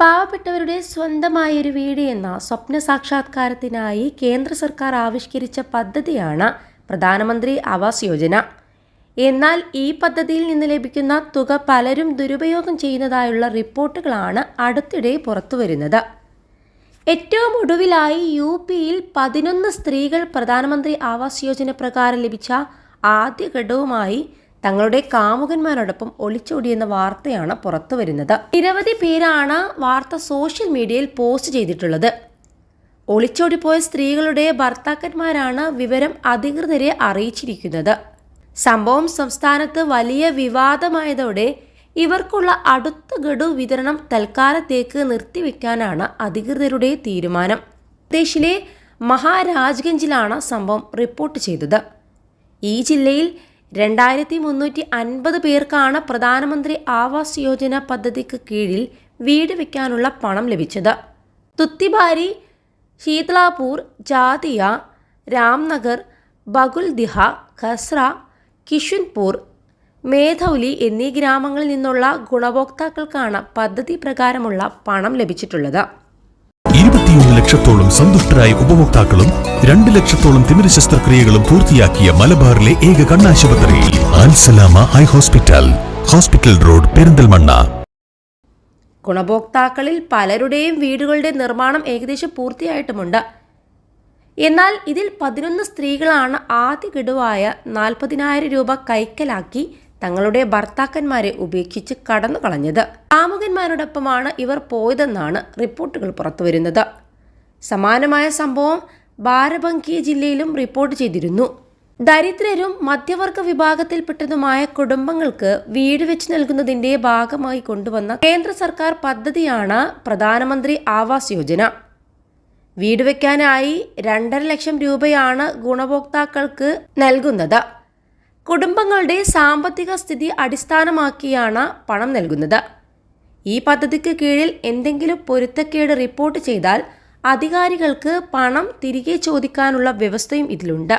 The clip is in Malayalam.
പാവപ്പെട്ടവരുടെ സ്വന്തമായൊരു വീട് എന്ന സ്വപ്ന സാക്ഷാത്കാരത്തിനായി കേന്ദ്ര സർക്കാർ ആവിഷ്കരിച്ച പദ്ധതിയാണ് പ്രധാനമന്ത്രി ആവാസ് യോജന. എന്നാൽ ഈ പദ്ധതിയിൽ നിന്ന് ലഭിക്കുന്ന തുക പലരും ദുരുപയോഗം ചെയ്യുന്നതായുള്ള റിപ്പോർട്ടുകളാണ് അടുത്തിടെ പുറത്തുവരുന്നത്. ഏറ്റവും ഒടുവിലായി യു പിയിൽ പതിനൊന്ന് സ്ത്രീകൾ പ്രധാനമന്ത്രി ആവാസ് യോജന പ്രകാരം ലഭിച്ച ആദ്യ ഘട്ടവുമായി തങ്ങളുടെ കാമുകന്മാരോടൊപ്പം ഒളിച്ചോടിയെന്ന വാർത്തയാണ് പുറത്തു വരുന്നത്. നിരവധി പേരാണ് വാർത്ത സോഷ്യൽ മീഡിയയിൽ പോസ്റ്റ് ചെയ്തിട്ടുള്ളത്. ഒളിച്ചോടിപ്പോയ സ്ത്രീകളുടെ ഭർത്താക്കന്മാരാണ് വിവരം അധികൃതരെ അറിയിച്ചിരിക്കുന്നത്. സംഭവം സംസ്ഥാനത്ത് വലിയ വിവാദമായതോടെ ഇവർക്കുള്ള അടുത്ത ഗഡു വിതരണം തൽക്കാലത്തേക്ക് നിർത്തിവെക്കാനാണ് അധികൃതരുടെ തീരുമാനം. ഉത്തർപ്രദേശിലെ മഹാരാജ്ഗഞ്ചിലാണ് സംഭവം റിപ്പോർട്ട് ചെയ്തത്. ഈ ജില്ലയിൽ രണ്ടായിരത്തി മുന്നൂറ്റി അൻപത് പേർക്കാണ് പ്രധാനമന്ത്രി ആവാസ് യോജന പദ്ധതിക്ക് കീഴിൽ വീട് വയ്ക്കാനുള്ള പണം ലഭിച്ചത്. തുത്തിബാരി ശീതളാപൂർ ജാതിയ രാംനഗർ ബഗുൽദിഹ ഖസ്ര കിഷുൻപൂർ മേധൌലി എന്നീ ഗ്രാമങ്ങളിൽ നിന്നുള്ള ഗുണഭോക്താക്കൾക്കാണ് പദ്ധതി പ്രകാരമുള്ള പണം ലഭിച്ചിട്ടുള്ളത്. ഇരുപത്തിയൊന്ന് ലക്ഷത്തോളം സന്തുഷ്ടരായ ഉപഭോക്താക്കളും രണ്ട് ലക്ഷത്തോളം തിമിര ശസ്ത്രക്രിയകളും പൂർത്തിയാക്കിയ മലബാറിലെ ഏക കണ്ണാശുപത്രി Al Salama eye hospital hospital road Perinthalmanna. ഗുണഭോക്താക്കളിൽ പലരുടെയും വീടുകളുടെ നിർമ്മാണം ഏകദേശം പൂർത്തിയായിട്ടുമുണ്ട്. എന്നാൽ ഇതിൽ പതിനൊന്ന് സ്ത്രീകളാണ് ആദ്യ ഗഡുവായ നാൽപ്പതിനായിരം രൂപ കൈക്കലാക്കി തങ്ങളുടെ ഭർത്താക്കന്മാരെ ഉപേക്ഷിച്ച് കടന്നു കളഞ്ഞത്. കാമുകന്മാരോടൊപ്പമാണ് ഇവർ പോയതെന്നാണ് റിപ്പോർട്ടുകൾ പുറത്തുവരുന്നത്. സമാനമായ സംഭവം ബാരബങ്കി ജില്ലയിലും റിപ്പോർട്ട് ചെയ്തിരുന്നു. ദരിദ്രരും മധ്യവർഗ വിഭാഗത്തിൽപ്പെട്ടതുമായ കുടുംബങ്ങൾക്ക് വീട് വെച്ച് നൽകുന്നതിന്റെ ഭാഗമായി കൊണ്ടുവന്ന കേന്ദ്ര സർക്കാർ പദ്ധതിയാണ് പ്രധാനമന്ത്രി ആവാസ് യോജന. വീട് വയ്ക്കാനായി രണ്ടര ലക്ഷം രൂപയാണ് ഗുണഭോക്താക്കൾക്ക് നൽകുന്നത്. കുടുംബങ്ങളുടെ സാമ്പത്തിക സ്ഥിതി അടിസ്ഥാനമാക്കിയാണ് പണം നൽകുന്നത്. ഈ പദ്ധതിക്ക് കീഴിൽ എന്തെങ്കിലും പൊരുത്തക്കേട് റിപ്പോർട്ട് ചെയ്താൽ അധികാരികൾക്ക് പണം തിരികെ ചോദിക്കാനുള്ള വ്യവസ്ഥയും ഇതിലുണ്ട്.